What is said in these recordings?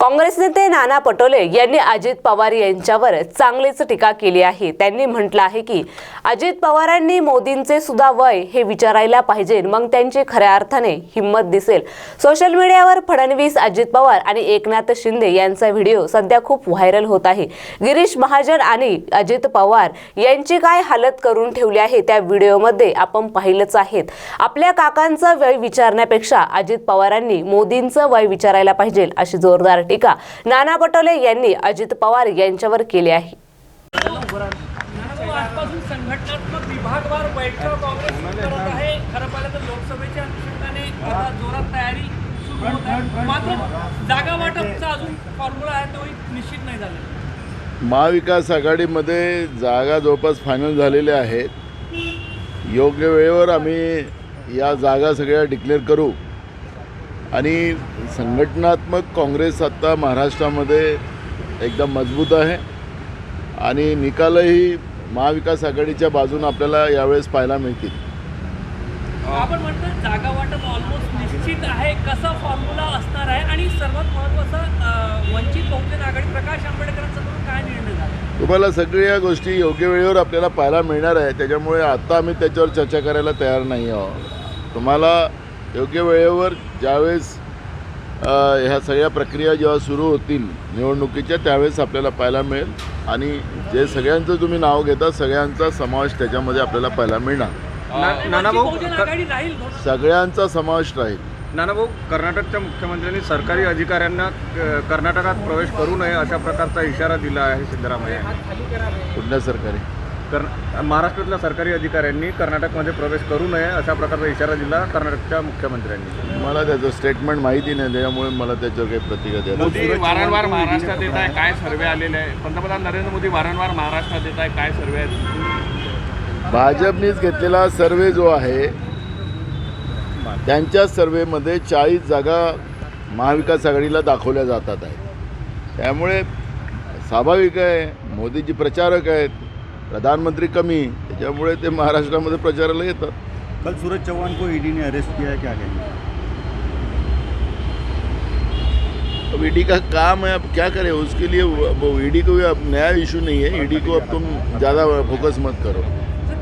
काँग्रेस नेते नाना पटोले यांनी अजित पवार यांच्यावर चांगलीच टीका केली आहे. त्यांनी म्हटलं आहे की अजित पवारांनी मोदींचे सुद्धा वय हे विचारायला पाहिजे. मग त्यांची खऱ्या अर्थाने हिंमत दिसेल. सोशल मीडियावर फडणवीस अजित पवार आणि एकनाथ शिंदे यांचा व्हिडिओ सध्या खूप व्हायरल होत आहे. गिरीश महाजन आणि अजित पवार यांची काय हालत करून ठेवली आहे त्या व्हिडिओमध्ये आपण पाहिलंच आहेत. आपल्या काकांचं वय विचारण्यापेक्षा अजित पवारांनी मोदींचं वय विचारायला पाहिजे अशी जोर जोरदार टीका नाना पटोले यांनी अजित पवार यांच्यावर केली आहे. मॅडम, आजपासून संघटनात्मक विभागवार बैठका काँग्रेस करत आहे. खरं पाहिलं तर लोकसभेच्या अनुषंगाने आता जोरात तयारी सुरू होत आहे. मात्र जागा वाटपचा अजून फॉर्म्युला आहे तोही निश्चित नाही झाला. महाविकास आघाडीमध्ये जागा जवळपास फायनल झालेल्या आहेत योग्य वेळेवर आम्ही या जागा सगळ्या डिक्लेअर करू. आणि संघटनात्मक काँग्रेस आत्ता महाराष्ट्रामध्ये एकदम मजबूत आहे. आणि निकालही महाविकास आघाडीच्या बाजूनं आपल्याला यावेळेस पाहायला मिळतील. आपण म्हणतो जागा वाटप ऑलमोस्ट निश्चित आहे. कसा फॉर्म्युला असणार आहे? आणि सर्वात महत्त्वाचं अं, वंचित बहुजन आघाडी प्रकाश आंबेडकरांचा काय निर्णय झाला? तुम्हाला सगळ्या गोष्टी योग्य वेळेवर आपल्याला पाहायला मिळणार आहे. त्याच्यामुळे आता आम्ही त्याच्यावर चर्चा करायला तयार नाही आहोत. तुम्हाला योग्य वेळेवर ज्यावेळेस ह्या सगळ्या प्रक्रिया जेव्हा सुरू होतील निवडणुकीच्या त्यावेळेस आपल्याला पाहायला मिळेल. आणि जे सगळ्यांचं तुम्ही नाव घेता सगळ्यांचा समावेश त्याच्यामध्ये आपल्याला पाहायला मिळणार. नानाभाऊ सगळ्यांचा समावेश राहील. नानाभाऊ कर्नाटकच्या मुख्यमंत्र्यांनी सरकारी अधिकाऱ्यांना कर्नाटकात प्रवेश करू नये अशा प्रकारचा इशारा दिला आहे सिद्धरामय्या. यांनी. कुठल्या सरकारी? कर महाराष्ट्रातल्या सरकारी अधिकाऱ्यांनी कर्नाटकमध्ये प्रवेश करू नये अशा प्रकारचा इशारा दिला कर्नाटकच्या मुख्यमंत्र्यांनी. मला त्याचं स्टेटमेंट माहिती नाही त्याच्यामुळे मला त्याच्यावर काही प्रतिक्रिया मोदी वारंवार महाराष्ट्रात येत आहे काय सर्वे आलेले आहे? पंतप्रधान नरेंद्र मोदी वारंवार महाराष्ट्रात येत आहे काय सर्वे आहेत? भाजपनीच घेतलेला सर्वे जो आहे त्यांच्या सर्वेमध्ये चाळीस जागा महाविकास आघाडीला दाखवल्या जातात आहे त्यामुळे स्वाभाविक आहे मोदीजी प्रचारक आहेत. प्रधानमंत्री कमी त्याच्यामुळे ते महाराष्ट्रामध्ये प्रचाराला येतात. कल सूरज चौहान को ईडी ने अरेस्ट किया है क्या कहेंगे? अब ईडी का काम है अब क्या करें? उसके लिए वो ईडी को अब नया इशू नहीं है. ईडी को अब तुम ज़्यादा फोकस मत करो.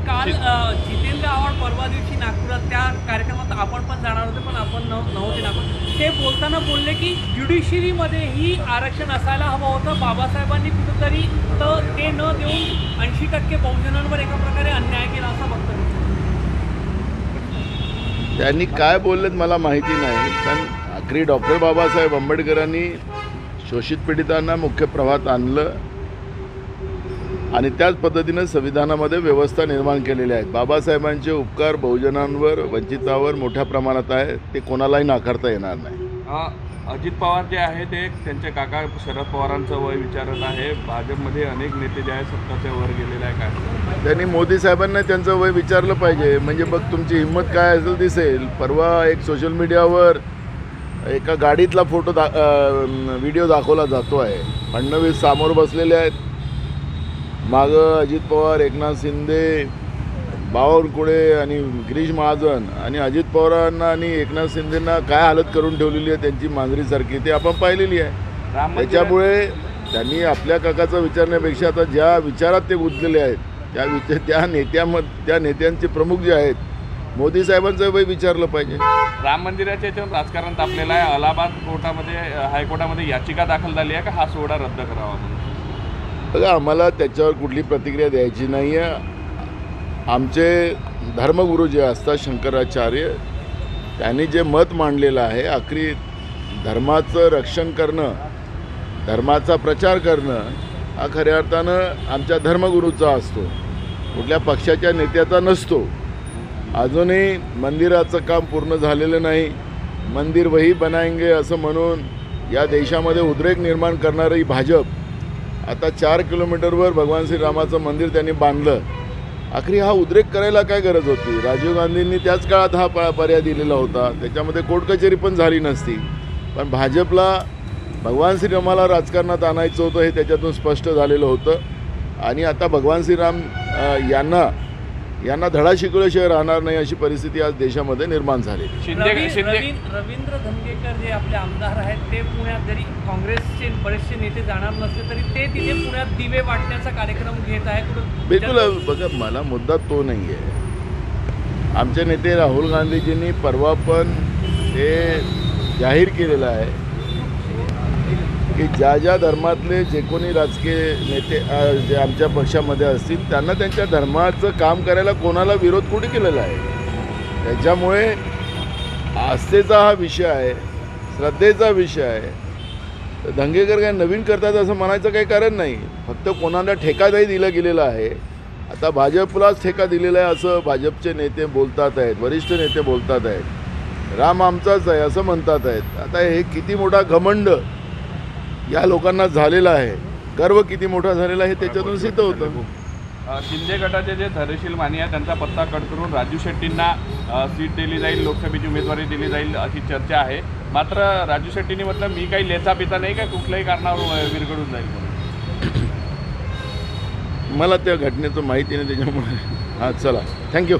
काल जितेंद्र आव्हाड परवा दिवशी नागपुरात त्या कार्यक्रमात आपण पण जाणार होते पण आपण ते बोलताना बोलले की ज्युडिशरीमध्येही आरक्षण असायला हवं होतं. बाबासाहेबांनी कुठंतरी तर ते न देऊन ऐंशी टक्के बहुजनांवर एका प्रकारे अन्याय केला असं वक्तव्य त्यांनी काय बोललेत मला माहिती नाही. पण आखरी डॉक्टर बाबासाहेब आंबेडकरांनी शोषित पीडितांना मुख्य प्रवाहात आणलं. आणि त्याच पद्धतीनं संविधानामध्ये व्यवस्था निर्माण केलेल्या आहेत. बाबासाहेबांचे उपकार बहुजनांवर वंचितावर मोठ्या प्रमाणात आहे. ते कोणालाही नाकारता येणार नाही. अजित पवार जे आहे ते त्यांचे काका शरद पवारांचं वय विचारत आहे. भाजपमध्ये अनेक नेते जे आहेत सत्ताच्या वर गेलेले आहे काय त्यांनी मोदी साहेबांना त्यांचं वय विचारलं पाहिजे. म्हणजे मग तुमची हिंमत काय असेल दिसेल. परवा एक सोशल मीडियावर एका गाडीतला फोटो दा व्हिडिओ दाखवला जातो आहे फडणवीस समोर बसलेले आहेत. मागं अजित पवार एकनाथ शिंदे बावनकुळे आणि गिरीश महाजन आणि अजित पवारांना आणि एकनाथ शिंदेंना काय हालत करून ठेवलेली आहे त्यांची मांजरीसारखी ते आपण पाहिलेली आहे. त्याच्यामुळे त्यांनी आपल्या काकाचा विचारण्यापेक्षा आता ज्या विचारात ते गुंतलेले आहेत त्या विचार त्या नेत्यामध त्या नेत्यांचे प्रमुख जे आहेत मोदी साहेबांचं वय विचारलं पाहिजे. राम मंदिराच्या याच्यावर राजकारण तापलेलं आहे. अलाहाबाद कोर्टामध्ये हायकोर्टामध्ये याचिका दाखल झाली आहे का? हा सोहळा रद्द करावा म्हणून. बघा आम्हाला त्याच्यावर कुठली प्रतिक्रिया द्यायची नाही आहे आमचे धर्मगुरू जे असतात शंकराचार्य त्यांनी जे मत मांडलेलं आहे आखरी धर्माचं रक्षण करणं धर्माचा प्रचार करणं हा खऱ्या अर्थानं आमच्या धर्मगुरूचा असतो. कुठल्या पक्षाच्या नेत्याचा नसतो. अजूनही मंदिराचं काम पूर्ण झालेलं नाही. मंदिर वही बनाएंगे असं म्हणून या देशामध्ये उद्रेक निर्माण करणारी भाजप आता चार किलोमीटरवर भगवान श्रीरामाचं मंदिर त्यांनी बांधलं. आखरी हा उद्रेक करायला काय गरज होती? राजीव गांधींनी त्याच काळात हा प पर्याय दिलेला होता. त्याच्यामध्ये कोर्ट कचेरी पण झाली नसती. पण भाजपला भगवान श्रीरामाला राजकारणात आणायचं होतं हे त्याच्यातून स्पष्ट झालेलं होतं. आणि आता भगवान श्रीराम यांना यांना धडा शिकवल्याशिवाय राहणार नाही अशी परिस्थिती आज देशामध्ये निर्माण झाली शिंदे शिंदे रवींद्र धंगेकर जे आपले आमदार आहेत ते पुण्यात जरी काँग्रेसचे बरेचसे नेते जाणार नसले तरी ते तिथे पुण्यात दिवे वाटण्याचा कार्यक्रम घेत आहे कुठं बिलकुल बघा मला मुद्दा तो नाही आहे आमचे नेते राहुल गांधीजींनी परवा पण हे जाहीर केलेलं आहे की ज्या ज्या धर्मातले जे कोणी राजकीय नेते जे आमच्या पक्षामध्ये असतील त्यांना त्यांच्या धर्माचं काम करायला कोणाला विरोध कुठे केलेला आहे? त्याच्यामुळे आस्थेचा हा विषय आहे श्रद्धेचा विषय आहे. तर दंगेकर काय नवीन करतात असं म्हणायचं काही कारण नाही. फक्त कोणाला ठेकादाही दिला गेलेला आहे. आता भाजपलाच ठेका दिलेला आहे असं भाजपचे नेते बोलतात आहेत वरिष्ठ नेते बोलतात आहेत. राम आमचाच आहे असं म्हणतात आहेत. आता हे किती मोठा घमंड या लोकांना झालेला आहे. गर्व किती मोठा झालेला आहे त्याच्यातून सिद्ध होतं. शिंदे गटाचे जे धैर्यशील मानी आहे त्यांचा पत्ता कट करून राजू शेट्टींना सीट दिली जाईल लोकसभेची उमेदवारी दिली जाईल अशी चर्चा आहे. मात्र राजू शेट्टींनी म्हटलं मी काही लेचा पिता नाही का कुठल्याही कारणावर अ, विरघळून जाईल मला त्या घटनेचं माहिती नाही त्याच्यामुळे हां चला. थँक्यू